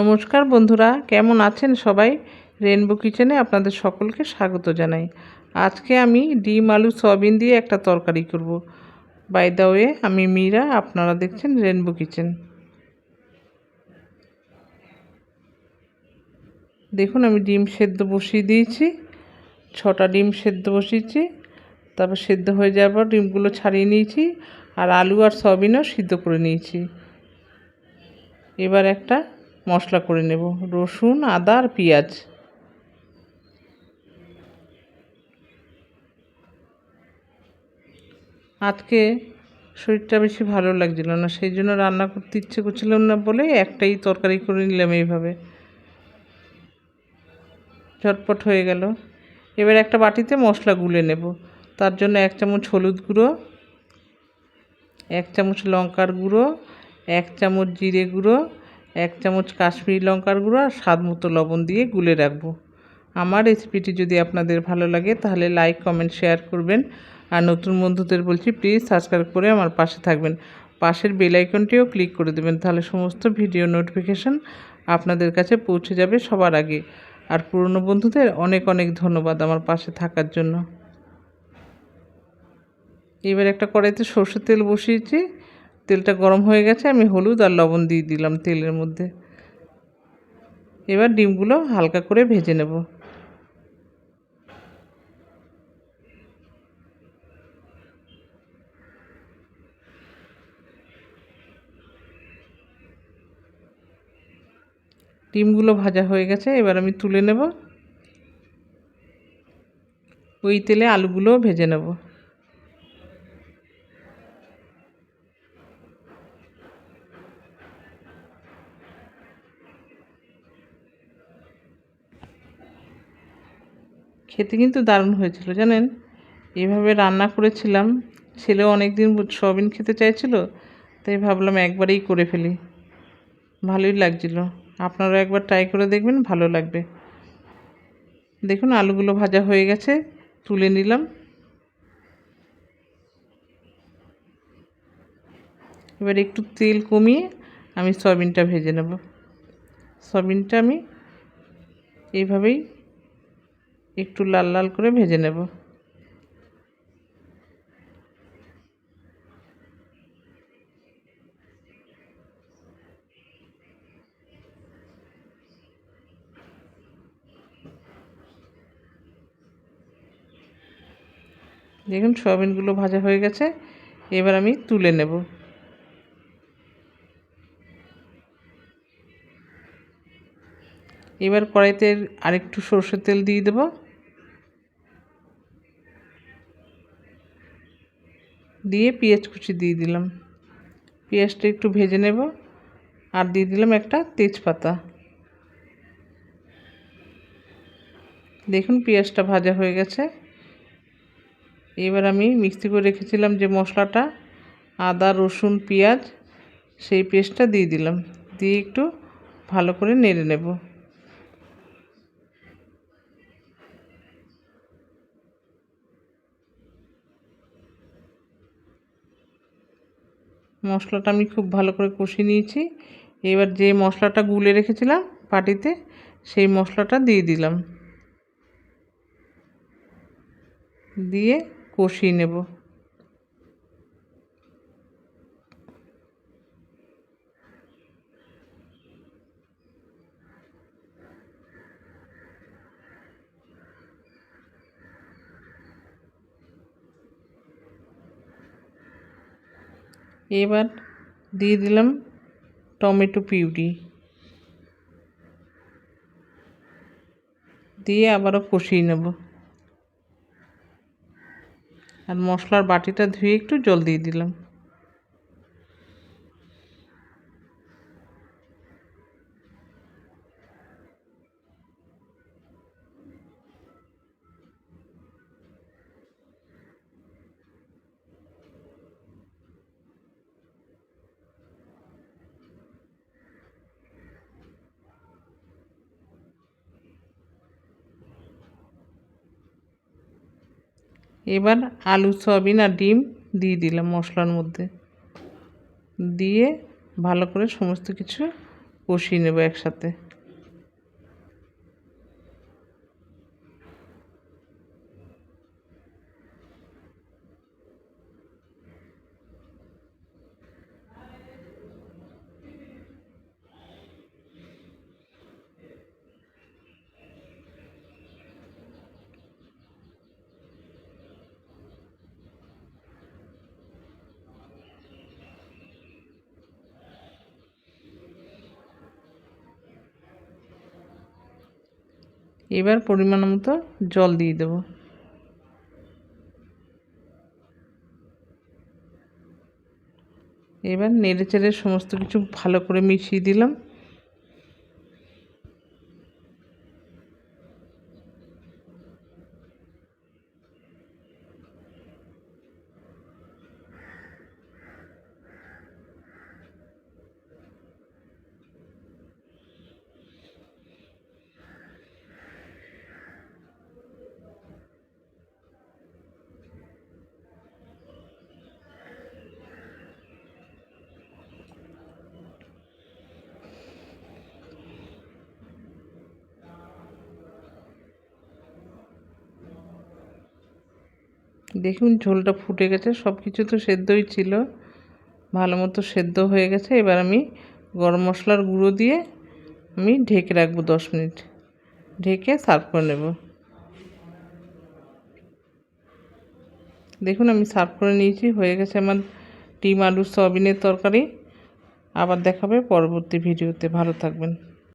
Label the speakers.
Speaker 1: নমস্কার বন্ধুরা, কেমন আছেন সবাই? রেনবো কিচেনে আপনাদের সকলকে স্বাগত জানাই। আজকে আমি ডিম, আলু, সয়াবিন দিয়ে একটা তরকারি করব। বাই দ্য ওয়ে আমি মীরা, আপনারা দেখছেন রেনবো কিচেন দেখুন, আমি ডিম সেদ্ধ বসিয়ে দিয়েছি। ছটা ডিম সেদ্ধ বসিয়েছি। তারপর সেদ্ধ হয়ে যাওয়ার পর ডিমগুলো ছাড়িয়ে নিয়েছি আর আলু আর সয়াবিনও সিদ্ধ করে নিয়েছি। এবার একটা মশলা করে নেব। রসুন, আদা আর পেঁয়াজ। আজকে শরীরটা বেশি ভালো লাগছিল না, সেই জন্য রান্না করতে ইচ্ছে করছিলাম না বলে একটাই তরকারি করে নিলাম এইভাবে। ঝটপট হয়ে গেল। এবার একটা বাটিতে মশলা গুলে নেব। তার জন্য এক চামচ হলুদ গুঁড়ো, এক চামচ লঙ্কার গুঁড়ো, এক চামচ জিরে গুঁড়ো এক চামচ কাশ্মীরি লঙ্কার গুঁড়ো আর স্বাদ মতো লবণ দিয়ে গুলে রাখব। আমার রেসিপিটি যদি আপনাদের ভালো লাগে, তাহলে লাইক কমেন্ট শেয়ার করবেন। আর নতুন বন্ধুদের বলছি প্লিজ সাবস্ক্রাইব করে আমার পাশে থাকবেন। পাশের বেল আইকনটিও ক্লিক করে দেবেন, তাহলে সমস্ত ভিডিও নোটিফিকেশান আপনাদের কাছে পৌঁছে যাবে সবার আগে। আর পুরনো বন্ধুদের অনেক অনেক ধন্যবাদ আমার পাশে থাকার জন্য। এবার একটা কড়াইতে সর্ষের তেল বসিয়েছি। তেলটা গরম হয়ে গেছে, আমি হলুদ আর লবণ দিয়ে দিলাম তেলের মধ্যে। এবার ডিমগুলো হালকা করে ভেজে নেব। ডিমগুলো ভাজা হয়ে গেছে, এবার আমি তুলে নেব। ওই তেলে আলুগুলোও ভেজে নেব। খেতে কিন্তু দারুণ হয়েছিল, জানেন? এভাবে রান্না করেছিলাম, ছেলেও অনেক দিন সয়াবিন খেতে চাইছিল, তাই ভাবলাম একবারেই করে ফেলি। ভালোই লাগছিল। আপনারা একবার ট্রাই করে দেখবেন, ভালো লাগবে। দেখুন, আলুগুলো ভাজা হয়ে গেছে, তুলে নিলাম। এবার একটু তেল কমিয়ে আমি সয়াবিনটা ভেজে নেব। সয়াবিনটা আমি এইভাবেই একটু লাল লাল করে ভেজে নেব। দেখুন, সয়াবিনগুলো ভাজা হয়ে গেছে। এবার আমি তুলে নেব। এবার কড়াইতে আরেকটু সর্ষের তেল দিয়ে দেব। দিয়ে পেঁয়াজ কুচি দিয়ে দিলাম। পেঁয়াজটা একটু ভেজে নেব আর দিয়ে দিলাম একটা তেজপাতা। দেখুন পেঁয়াজটা ভাজা হয়ে গেছে। এবার আমি মিক্সি করে রেখেছিলাম যে মশলাটা, আদা, রসুন, পেঁয়াজ, সেই পেস্টটা দিয়ে দিলাম। দিয়ে একটু ভালো করে নেড়ে নেব। মশলাটা আমি খুব ভালো করে কষিয়ে নিয়েছি। এবার যে মশলাটা গুলে রেখেছিলাম পাটিতে সেই মশলাটা দিয়ে দিলাম। দিয়ে কষিয়ে নেব। এবার দিয়ে দিলাম টমেটো পিউরি। দিয়ে আবারও কষিয়ে নেব। আর মশলার বাটিটা ধুয়ে একটু জল দিয়ে দিলাম। এবার আলু, সয়াবিন আর ডিম দিয়ে দিলাম মশলার মধ্যে। দিয়ে ভালো করে সমস্ত কিছু কষিয়ে নেব একসাথে। এবার পরিমাণ মতো জল দিয়ে দেব। এবার নেড়ে চেড়ে সমস্ত কিছু ভালো করে মিশিয়ে দিলাম। দেখুন, ঝোলটা ফুটে গেছে। সব কিছু তো সেদ্ধই ছিল। ভালো মতো সেদ্ধ হয়ে গেছে। এবার আমি গরম মশলার গুঁড়ো দিয়ে আমি ঢেকে রাখব দশ মিনিট। ঢেকে সার্ভ করে নেব। দেখুন, আমি সার্ভ করে নিয়েছি। হয়ে গেছে আমার ডিম আলু সয়াবিনের তরকারি। আবার দেখাবে পরবর্তী ভিডিওতে। ভালো থাকবেন।